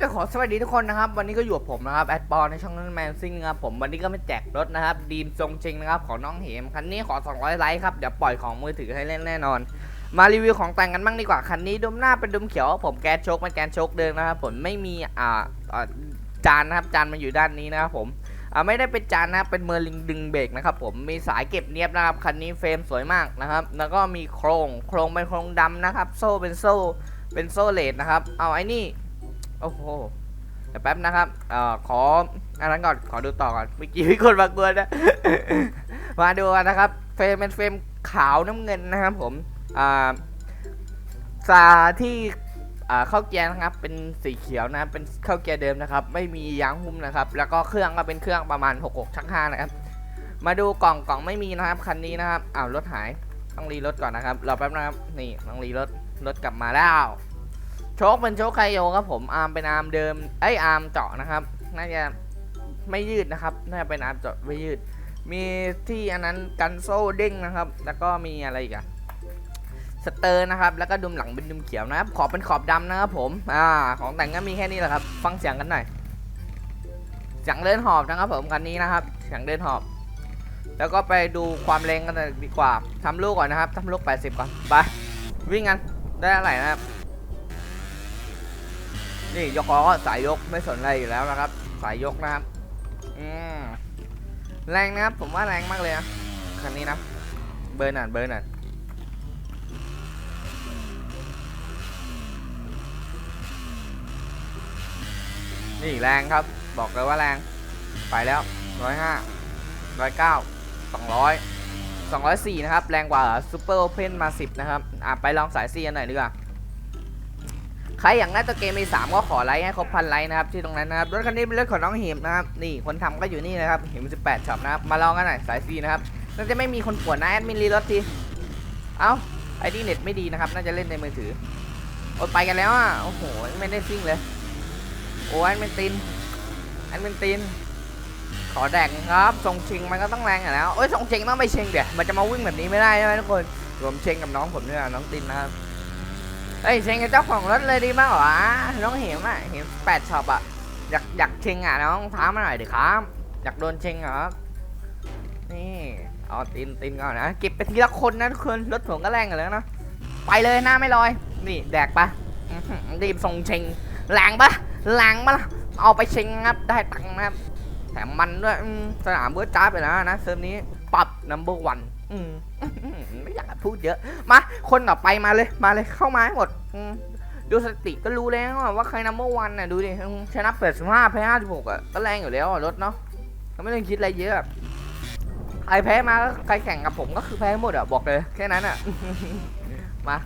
ก็ขอสวัสดีทุกคนนะครับ วันนี้ก็อยู่กับผมนะครับแอดบอลในช่องนั้นแมนซิงนะครับผมวันนี้ก็มาแจกรถนะครับดีมทรงจริงนะครับของน้องเหมคันนี้ขอ 200 ไลค์ครับเดี๋ยวปล่อยของมือถือให้เล่นแน่นอน มารีวิวของแต่งกันบ้างดีกว่าคันนี้ดุมหน้าเป็นดุมเขียว ผมแก๊สโชคเป็นแก๊สโชคเดิมนะครับผมไม่มีอ่าจานนะครับจานมันอยู่ด้านนี้นะครับผมอ่าไม่ได้เป็นจานนะเป็นเมอร์ลิงดึงเบรกนะครับผมมีสายเก็บเนียบนะครับคันนี้เฟรมสวยมากนะครับ แล้วก็มีโครงโครงเป็นโครงดำนะครับ โซ่เป็นโซ่เป็นโซ่เลดนะครับเอาไอ้นี่ โอ้โหเดี๋ยวแป๊บนะครับ เอ่อ ขออันนั้นก่อน ขอดูต่อก่อน เมื่อกี้มีคนมากวนนะ มาดูกันนะครับ เฟรมเป็นเฟรมขาวน้ำเงินนะครับผม อ่าซาที่เข้าเกียร์นะครับ เป็นสีเขียวนะ เป็นเข้าเกียร์เดิมนะครับ ไม่มียางหุ้มนะครับ แล้วก็เครื่องก็เป็นเครื่องประมาณ 66ชัก5นะครับ มาดูกล่องกล่องไม่มีนะครับ คันนี้นะครับ อ้าวรถหาย ต้องรีรถก่อนนะครับ รอแป๊บนะครับ นี่ต้องรีรถ รถกลับมาแล้ว โชคเป็นโชคไคโยครับผมอาร์มเป็นอาร์มเดิมไออาร์มเจาะนะครับ น่าจะไม่ยืดนะครับ น่าจะเป็นอาร์มเจาะไม่ยืด มีที่อันนั้นกันโซ่เด้งนะครับ แล้วก็มีอะไรอีกอะสเตอร์นะครับ แล้วก็ดุมหลังเป็นดุมเขียวนะครับ ขอบเป็นขอบดำนะครับผม อ่า ของแต่งก็มีแค่นี้แหละครับ ฟังเสียงกันหน่อย เสียงเดินหอบนะครับผมคันนี้นะครับ เสียงเดินหอบ แล้วก็ไปดูความแรงกันดีกว่าทำลูกก่อนนะครับทำลูก 80 ก่อน ไป วิ่งกัน ได้อะไรนะครับ นี่ยกล้อก็สายยกไม่สนอะไรอยู่แล้วนะครับ สายยกนะครับอืมแรงนะครับ ผมว่าแรงมากเลยนะคันนี้นะเบอร์หน่อยเบอร์หน่อยนี่แรงครับ บอกเลยว่าแรง ไปแล้วร้อยห้าร้อยเก้าสองร้อยสองร้อยสี่นะครับ แรงกว่าซูเปอร์โอเพนมาสิบนะครับ อะ ไปลองสายซีกันหน่อยดีกว่า ใครอย่ากได้ตัวเกมมีสามก็ขอไลค์ให้ครบพันไลค์นะครับที่ตรงนั้นนะครับรถคันนี้เป็นรถของน้องหิมนะครับนี่คนทำก็อยู่นี่นะครับหิม18ช็อปนะครับมาลองกันหน่อยสายฟรีนะครับน่าจะไม่มีคนปวดนะแอดมินรีรถทีเอ้าไอดีเน็ตไม่ดีนะครับน่าจะเล่นในมือถือโอ้ไปกันแล้วอะโอ้โหไม่ได้ซิ่งเลยโอ้แอดมินตินแอดมินตินขอแดกครับทรงชิงมันก็ต้องแรงอยู่แล้วเอ้ยทรงชิงต้องไปเชิงเดี๋ยวมันจะมาวิ่งแบบนี้ไม่ได้ใช่ไหมทุกคนรวมเชิงกับน้องผมด้วยนะน้องตินนะครับ เอ้ยเชงกับเจ้าของรถเลยดีมากวะน้องเห็มอะเห็มแปดช็อปอะอยากอยากเชงอะน้องท้ามาหน่อยดิครับ อยากโดนเชงเหรอนี่เอาตินตินก่อนนะเก็บไปทีละคนนะทุกคนรถผมก็แรงกันแล้วนะไปเลยหน้าไม่ลอย นี่แดกปะรีบส่งเชงแรงปะแรงปะเอาไปเชงครับได้ตังค์นะครับแถมมันด้วยสนามเบิร์ดจ้าไปแล้วนะเซิร์ฟนี้ ปรับ number one อืมไม่อยากพูดเยอะ มา คนต่อไปมาเลย มาเลยเข้ามาให้หมดอืมดูสถิติก็รู้แล้วอะว่าใครนัมเบอร์วันน่ะดูดิอืมชนะเปิดสิบห้าแพ้ห้าสิบหกอะก็แรงอยู่แล้วอะรถเนาะก็ไม่ต้องคิดอะไรเยอะใครแพ้มาก็ใครแข่งกับผมก็คือแพ้หมดอะบอกเลยแค่นั้นอะมา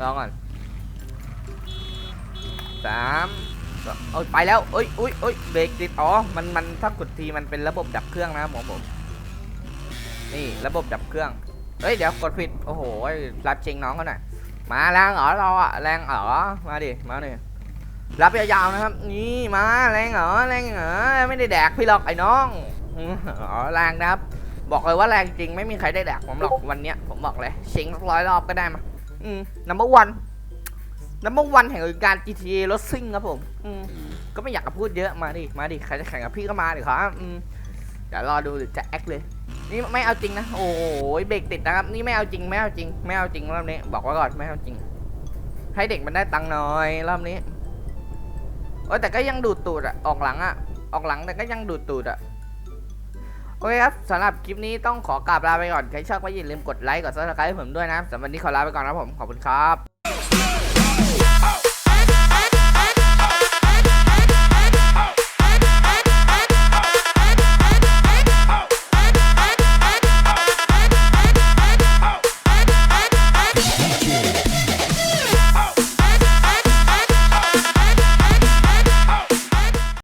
ลองก่อนสามเอาไปแล้วเอ้ยอุ้ยอุ้ยเบรกติดอ๋อมันมันถ้ากดทีมันเป็นระบบดับเครื่องนะครับผมผม นี่ระบบดับเครื่อง เฮ้ยเดี๋ยวกดผิด โอ้โหรับเชงน้องเขาหน่อย มาแรงเหรอเราอะแรงเหรอ มาดิ มาดิรับยาวๆนะครับ นี่มาแรงเหรอแรงเหรอไม่ได้แดกพี่หรอกไอ้น้องอ๋อแรงนะครับ บอกเลยว่าแรงจริงไม่มีใครได้แดกผมหรอกวันเนี้ยผมบอกเลยเชงร้อยรอบก็ได้มาอืม number one number one แห่งการ GTA รถซิ่งครับผม อืมก็ไม่อยากจะพูดเยอะมาดิ มาดิ ใครจะแข่งกับพี่ก็มาดิครับอืม เดี๋ยวรอดูเดี๋ยวจะแอคเลย นี่ไม่เอาจริงนะ โอ้ยเบรกติดนะครับ นี่ไม่เอาจริงไม่เอาจริงไม่เอาจริงรอบนี้ บอกไว้ก่อนไม่เอาจริง ให้เด็กมันได้ตังค์หน่อยรอบนี้โอ้ยแต่ก็ยังดูดตูดอะออกหลังอะออกหลังแต่ก็ยังดูดตูดอะโอเคครับสำหรับคลิปนี้ต้องขอกราบลาไปก่อน ใครชอบก็อย่าลืมกดไลค์กดซับสไครต์ให้ผมด้วยนะสำหรับวันนี้ขอลาไปก่อนนะครับผม ขอบคุณครับ